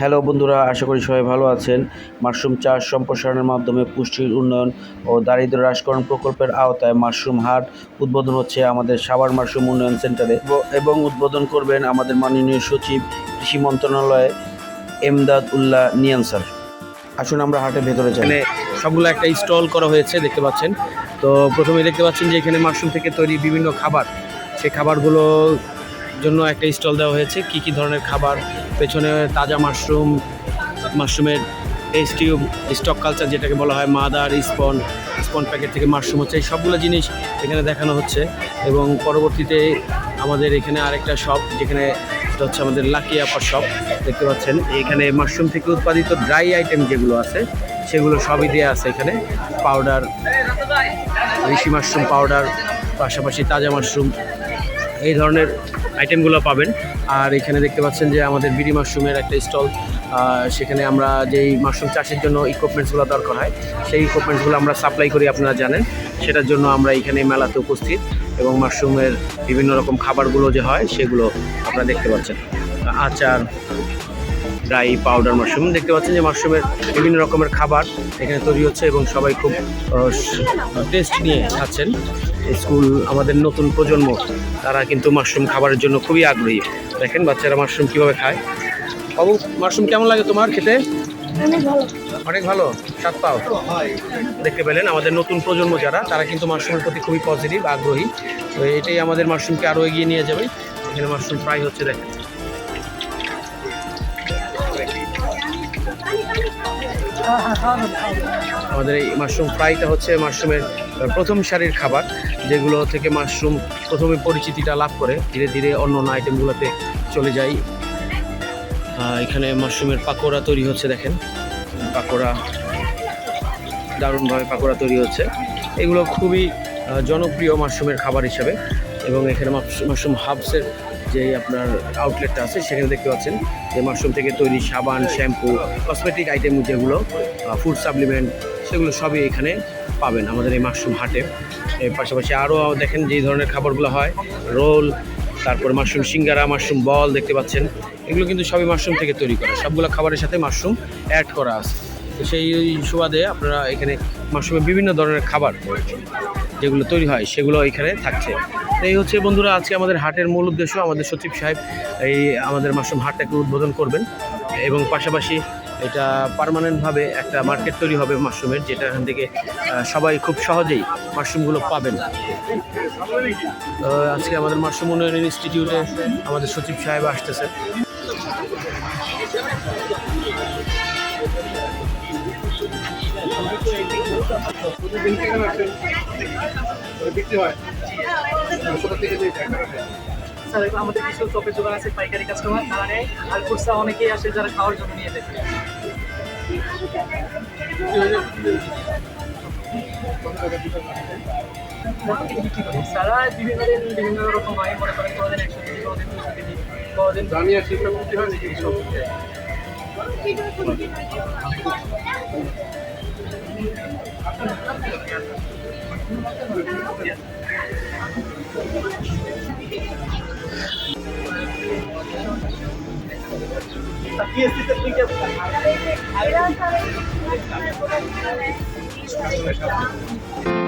Hello বন্ধুরা, আশা করি সবাই ভালো আছেন। মাশরুম চাষ সম্প্রসারণের মাধ্যমে পুষ্টির উন্নয়ন ও দারিদ্র্য হ্রাসকরণ প্রকল্পের আওতায় মাশরুম হাট উদ্বোধন হচ্ছে আমাদের সাভার মাশরুম উন্নয়ন সেন্টারে এবং উদ্বোধন করবেন আমাদের মাননীয় সচিব কৃষি মন্ত্রণালয়ে এমদাদ উল্লাহ নিয়ান স্যার। আসুন আমরা হাটের ভেতরে যাই। সবগুলো একটা স্টল করা হয়েছে, দেখতে পাচ্ছেন। তো প্রথমে দেখতে পাচ্ছেন যে এখানে মাশরুম থেকে তৈরি বিভিন্ন খাবার, সেই খাবারগুলো জন্য একটা স্টল দেওয়া হয়েছে। কি কি ধরনের খাবার, পেছনে তাজা মাশরুম, মাশরুমের টেস্টিউব স্টক কালচার যেটাকে বলা হয়, মাদার, স্পন স্পন প্যাকেট থেকে মাশরুম হচ্ছে, এই সবগুলো জিনিস এখানে দেখানো হচ্ছে। এবং পরবর্তীতে আমাদের এখানে আরেকটা শপ যেখানে এটা হচ্ছে আমাদের লাকি আপার শপ দেখতে পাচ্ছেন। এখানে মাশরুম থেকে উৎপাদিত ড্রাই আইটেম যেগুলো আছে, সেগুলো সবই দেওয়া আছে এখানে। পাউডার ঋষি মাশরুম পাউডার পাশাপাশি তাজা মাশরুম এই ধরনের আইটেমগুলো পাবেন। আর এখানে দেখতে পাচ্ছেন যে আমাদের বিডি মাশরুমের একটা স্টল সেখানে আমরা যেই মাশরুম চাষের জন্য ইকুইপমেন্টসগুলো দরকার হয়, সেই ইকুইপমেন্টসগুলো আমরা সাপ্লাই করি, আপনারা জানেন। সেটার জন্য আমরা এখানে মেলাতে উপস্থিত এবং মাশরুমের বিভিন্ন রকম খাবারগুলো যে হয়, সেগুলো আপনারা দেখতে পাচ্ছেন। আচার ড্রাই পাউডার মাশরুম। দেখতে পাচ্ছেন যে মাশরুমের বিভিন্ন রকমের খাবার এখানে তৈরি হচ্ছে এবং সবাই খুব টেস্ট নিয়ে খাচ্ছেন। স্কুল আমাদের নতুন প্রজন্ম তারা কিন্তু মাশরুম খাবারের জন্য খুবই আগ্রহী। দেখেন বাচ্চারা মাশরুম কীভাবে খায়। বাবু মাশরুম কেমন লাগে তোমার খেতে? অনেক ভালো। অনেক ভালো? স্বাদ পাও? দেখতে পেলেন আমাদের নতুন প্রজন্ম যারা তারা কিন্তু মাশরুমের প্রতি খুবই পজিটিভ আগ্রহী। তো এটাই আমাদের মাশরুমকে আরও এগিয়ে নিয়ে যাবে। এখানে মাশরুম ফ্রাই হচ্ছে দেখেন। আমাদের এই মাশরুম ফ্রাইটা হচ্ছে মাশরুমের প্রথম সারির খাবার যেগুলো থেকে মাশরুম প্রথমে পরিচিতিটা লাভ করে। ধীরে ধীরে অন্য অন্য আইটেমগুলোতে চলে আহ, এখানে মাশরুমের পাকোড়া তৈরি হচ্ছে দেখেন। পাকোড়া দারুণভাবে পাকোড়া তৈরি হচ্ছে। এগুলো খুবই জনপ্রিয় মাশরুমের খাবার হিসাবে। এবং এখানে মাশ- মাশরুম হাবসের যে আপনার আউটলেটটা আছে, সেখানে দেখতে পাচ্ছেন যে মাশরুম থেকে তৈরি সাবান শ্যাম্পু কসমেটিক আইটেম যেগুলো ফুড সাপ্লিমেন্ট সেগুলো সবই এখানে পাবেন আমাদের এই মাশরুম হাটে। এর পাশাপাশি আরও দেখেন যেই ধরনের খাবারগুলো হয়, রোল, তারপর মাশরুম সিঙ্গারা মাশরুম বল দেখতে পাচ্ছেন। এগুলো কিন্তু সবই মাশরুম থেকে তৈরি করা। সবগুলো খাবারের সাথে মাশরুম অ্যাড করা আছে। সেই সুবাদে আপনারা এখানে মাশরুমের বিভিন্ন ধরনের খাবার যেগুলো তৈরি হয়, সেগুলো এখানে থাকছে। এই হচ্ছে বন্ধুরা, আজকে আমাদের হাটের মূল উদ্দেশ্য আমাদের সচিব সাহেব এই আমাদের মাশরুম হাটটাকে উদ্বোধন করবেন এবং পাশাপাশি এটা পার্মানেন্টভাবে একটা মার্কেট তৈরি হবে মাশরুমের, যেটা এখান থেকে সবাই খুব সহজেই মাশরুমগুলো পাবেন। আজকে আমাদের মাশরুম উন্নয়ন ইনস্টিটিউটে আমাদের সচিব সাহেব আসতেছে। স্যার, এগুলো আমাদের কিছু চপের দোকান আছে, পাইকারি কাস্টমার তারা নেয় আর খুচরা অনেকেই আসে যারা খাওয়ার জন্য নিয়ে যায়। বিক্রি সারা বিভিন্ন দিন বিভিন্ন রকম হয়, মনে করেন কোনোদিন একশো কেজি কোনোদিন জানিয়ে শিক্ষা করতে হয় Aquí es este niño. Ahí está.